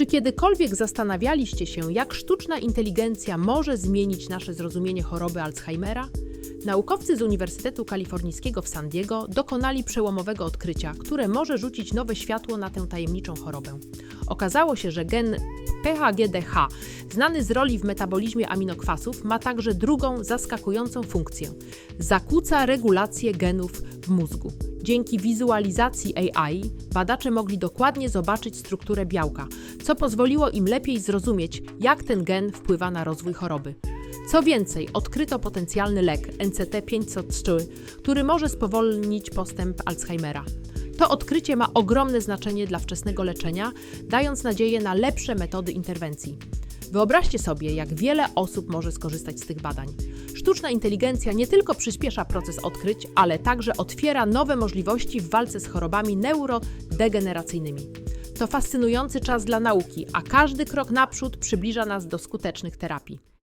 Czy kiedykolwiek zastanawialiście się, jak sztuczna inteligencja może zmienić nasze zrozumienie choroby Alzheimera? Naukowcy z Uniwersytetu Kalifornijskiego w San Diego dokonali przełomowego odkrycia, które może rzucić nowe światło na tę tajemniczą chorobę. Okazało się, że gen PHGDH, znany z roli w metabolizmie aminokwasów, ma także drugą zaskakującą funkcję. Zakłóca regulację genów mózgu. Dzięki wizualizacji AI badacze mogli dokładnie zobaczyć strukturę białka, co pozwoliło im lepiej zrozumieć, jak ten gen wpływa na rozwój choroby. Co więcej, odkryto potencjalny lek NCT503, który może spowolnić postęp Alzheimera. To odkrycie ma ogromne znaczenie dla wczesnego leczenia, dając nadzieję na lepsze metody interwencji. Wyobraźcie sobie, jak wiele osób może skorzystać z tych badań. Sztuczna inteligencja nie tylko przyspiesza proces odkryć, ale także otwiera nowe możliwości w walce z chorobami neurodegeneracyjnymi. To fascynujący czas dla nauki, a każdy krok naprzód przybliża nas do skutecznych terapii.